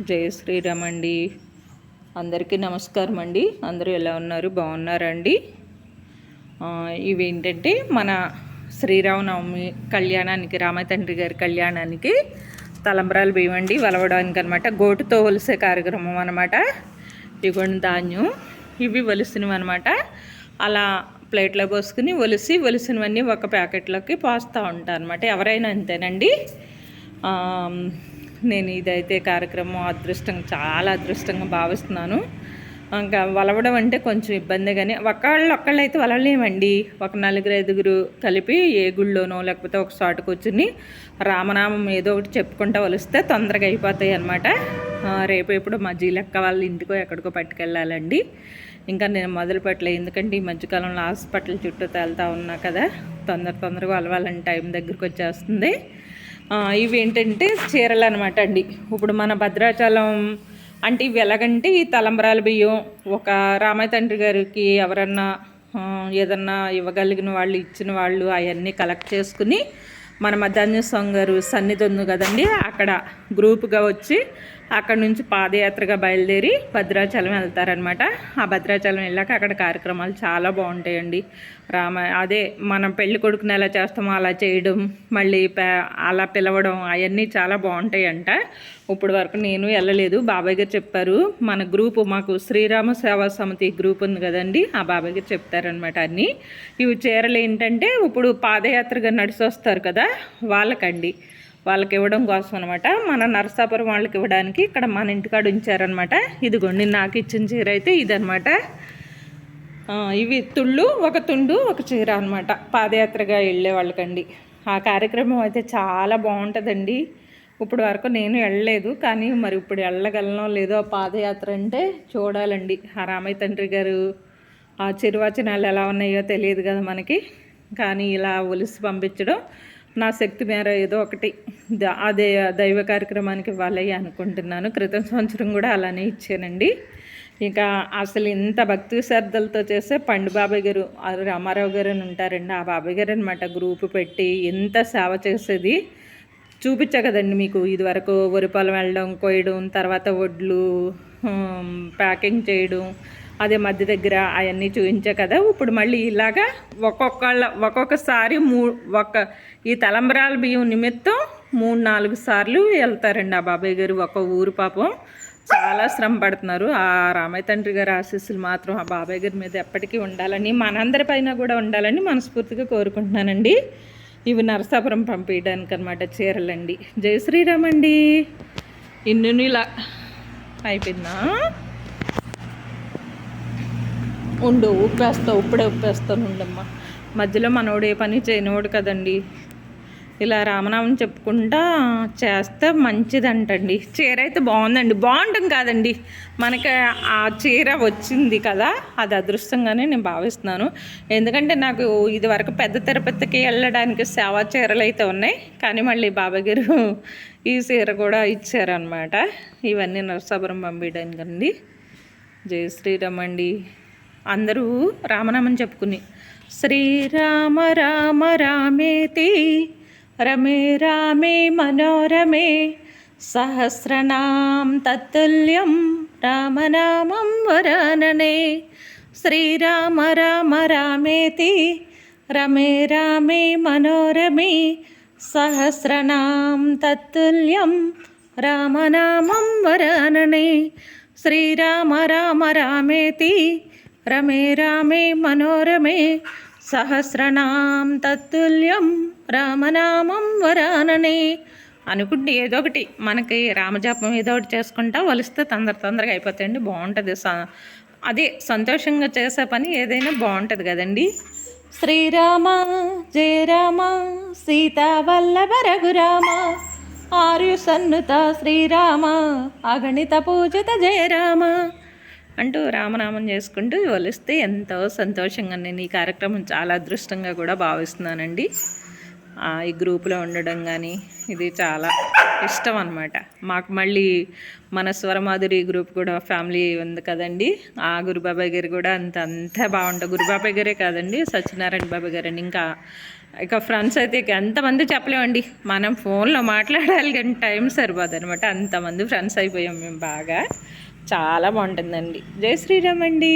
జయ శ్రీరామ్ అండి అందరికీ నమస్కారం అండి అందరూ ఎలా ఉన్నారు? బాగున్నారండి? ఇవి ఏంటంటే మన శ్రీరామనవమి కళ్యాణానికి రామతండ్రి గారి కళ్యాణానికి తలంబరాలు బియ్యండి వలవడానికి అనమాట గోటుతో వలిసే కార్యక్రమం అనమాట ఇవ్వండి ధాన్యం. ఇవి ఒలిసినవి అనమాట అలా ప్లేట్లో పోసుకుని ఒలిసి ఒలిసినవన్నీ ఒక ప్యాకెట్లోకి పోస్తూ ఉంటాను అనమాట ఎవరైనా అంతేనండి. నేను ఇదైతే కార్యక్రమం అదృష్టంగా చాలా అదృష్టంగా భావిస్తున్నాను. ఇంకా వలవడం అంటే కొంచెం ఇబ్బంది కానీ ఒకళ్ళు ఒక్కళ్ళైతే అయితే వలలేమండి ఒక నలుగురు ఐదుగురు కలిపి ఏ గుళ్ళోనో లేకపోతే ఒక చోట కూర్చుని రామనామం ఏదో ఒకటి చెప్పుకుంటా వలిస్తే తొందరగా అయిపోతాయి అనమాట రేపు ఎప్పుడు మా జీలక్క వాళ్ళ ఇంటికో ఎక్కడికో పట్టుకెళ్ళాలండి. ఇంకా నేను మొదలు పెట్టలేదు ఎందుకంటే ఈ మధ్యకాలంలో హాస్పిటల్ చుట్టూ తేలుతా ఉన్నా కదా తొందర తొందరగా వలవాలని టైం దగ్గరికి వచ్చేస్తుంది ఇవి ఏంటంటే చీరలు అనమాట అండి. ఇప్పుడు మన భద్రాచలం అంటే ఇవి ఎలాగంటే ఈ తలంబరాల బియ్యం ఒక రామయ్య తండ్రి గారికి ఎవరన్నా ఏదన్నా ఇవ్వగలిగిన వాళ్ళు ఇచ్చిన వాళ్ళు అవన్నీ కలెక్ట్ చేసుకుని మన మధ్యాహ్న స్వామి గారు సన్నిధి ఉంది కదండి. అక్కడ గ్రూప్గా వచ్చి అక్కడ నుంచి పాదయాత్రగా బయలుదేరి భద్రాచలం వెళ్తారనమాట ఆ భద్రాచలం వెళ్ళాక అక్కడ కార్యక్రమాలు చాలా బాగుంటాయండి. రామ అదే మనం పెళ్ళి కొడుకుని ఎలా చేస్తామో అలా చేయడం మళ్ళీ అలా పిలవడం అవన్నీ చాలా బాగుంటాయంట. ఇప్పుడు వరకు నేను వెళ్ళలేదు. బాబాయ్ గారు చెప్పారు మన గ్రూప్ మాకు శ్రీరామ సేవా సమితి గ్రూప్ ఉంది కదండి ఆ బాబాయ్ గారు చెప్తారనమాట అన్నీ. ఇవి చీరలు ఏంటంటే ఇప్పుడు పాదయాత్రగా నడిచి వస్తారు కదా వాళ్ళకండి. వాళ్ళకి ఇవ్వడం కోసం అనమాట మన నరసాపురం వాళ్ళకి ఇవ్వడానికి ఇక్కడ మన ఇంటికాడ ఉంచారనమాట ఇదిగోండి నాకు ఇచ్చిన చీర అయితే ఇదనమాట ఇవి తుళ్ళు ఒక తుండు ఒక చీర అనమాట పాదయాత్రగా వెళ్ళే వాళ్ళకండి. ఆ కార్యక్రమం అయితే చాలా బాగుంటుందండి. ఇప్పుడు వరకు నేను వెళ్ళలేదు కానీ మరి ఇప్పుడు వెళ్ళగలనో లేదో ఆ పాదయాత్ర అంటే చూడాలండి. ఆ రామయ్య తండ్రి గారు ఆ చిరువచనాలు ఎలా ఉన్నాయో తెలియదు కదా మనకి. కానీ ఇలా ఒలిసి పంపించడం నా శక్తి మేర ఏదో ఒకటి అదే దైవ కార్యక్రమానికి ఇవ్వాలి అనుకుంటున్నాను. క్రితం సంవత్సరం కూడా అలానే ఇచ్చానండి. ఇంకా అసలు ఇంత భక్తి శ్రద్ధలతో చేసే పండు బాబాయ్ గారు రామారావు గారు అని ఉంటారండి. ఆ బాబాయ్ గారు అనమాట గ్రూప్ పెట్టి ఎంత సేవ చేసేది చూపించా కదండి మీకు. ఇదివరకు వరిపాలు వెళ్ళడం కోయడం తర్వాత వడ్లు ప్యాకింగ్ చేయడం అదే మధ్య దగ్గర అవన్నీ చూపించా కదా. ఇప్పుడు మళ్ళీ ఇలాగా ఒక్కొక్కళ్ళ ఒక్కొక్కసారి మూ ఒక ఈ తలంబరాల బియ్యం నిమిత్తం మూడు నాలుగు సార్లు వెళ్తారండి ఆ బాబాయ్ గారు. ఒక ఊరు పాపం చాలా శ్రమ పడుతున్నారు. ఆ రామయ్య తండ్రి గారి ఆశీస్సులు మాత్రం ఆ బాబాయ్ గారి మీద ఎప్పటికీ ఉండాలని మనందరి పైన కూడా ఉండాలని మనస్ఫూర్తిగా కోరుకుంటున్నానండి. ఇవి నరసాపురం పంపించడానికి అనమాట చీరలండి. జయ శ్రీరామ్ అండి. ఇన్నునిలా ఇలా అయిపోయిందా? ఉండు ఊపేస్తావు ఇప్పుడే ఊపేస్తాను ఉండమ్మా. మధ్యలో మనోడు ఏ పని చేయనివాడు కదండి. ఇలా రామనామం చెప్పుకుంటా చేస్తే మంచిదంటండి. చీర అయితే బాగుందండి. బాగుంటుంది కాదండి. మనకి ఆ చీర వచ్చింది కదా అది అదృష్టంగానే నేను భావిస్తున్నాను. ఎందుకంటే నాకు ఇది వరకు పెద్ద తిరుపతికి వెళ్ళడానికి సేవా చీరలు అయితే ఉన్నాయి. కానీ మళ్ళీ బాబాగారు ఈ చీర కూడా ఇచ్చారనమాట ఇవన్నీ నరసాపురం పంపించడానికి అండి జయ శ్రీరామ్ అండి. అందరూ రామనామం చెప్పుకుని శ్రీరామ రామ రామేతి రమే రామే మనోరమే సహస్రనాం తత్తుల్యం రామనామం వరాననే. శ్రీరామ రామ రామేతి రమే రామే మనోరమే సహస్రనాం తత్తుల్యం రామనామం వరాననే. శ్రీరామ రామ రామేతి రమే రామే మనోరమే సహస్రనాం తత్తుల్యం రామనామం వరాననే అనుకుంటే ఏదో ఒకటి మనకి రామజపం ఏదో ఒకటి చేసుకుంటా వలిస్తే తొందర తొందరగా అయిపోతాయండి బాగుంటుంది. స- అదే సంతోషంగా చేసే పని ఏదైనా బాగుంటుంది కదండి. శ్రీరామ జయ రామ సీతా వల్లభ రఘురామ ఆర్యు సన్నుత శ్రీరామ అగణిత పూజిత జయ రామ అంటూ రామనామం చేసుకుంటూ వలిస్తే ఎంతో సంతోషంగా నేను ఈ కార్యక్రమం చాలా అదృష్టంగా కూడా భావిస్తున్నానండి. ఆ, ఈ గ్రూప్లో ఉండడం కానీ ఇది చాలా ఇష్టం అనమాట మాకు మళ్ళీ మన స్వరమాధురి గ్రూప్ కూడా ఫ్యామిలీ ఉంది కదండి. ఆ గురుబాబాయ్ గారు కూడా అంత అంతా బాగుంటుంది గురుబాబాయ్ గారే కాదండి సత్యనారాయణ బాబాయ్ గారు అని ఇంకా ఇక ఫ్రెండ్స్ అయితే ఇక ఎంతమంది చెప్పలేమండి. మనం ఫోన్లో మాట్లాడాలి కానీ టైం సరిపోదు అనమాట అంతమంది ఫ్రెండ్స్ అయిపోయాం మేము బాగా. చాలా బాగుంటుందండి. జై శ్రీరామ్ అండి.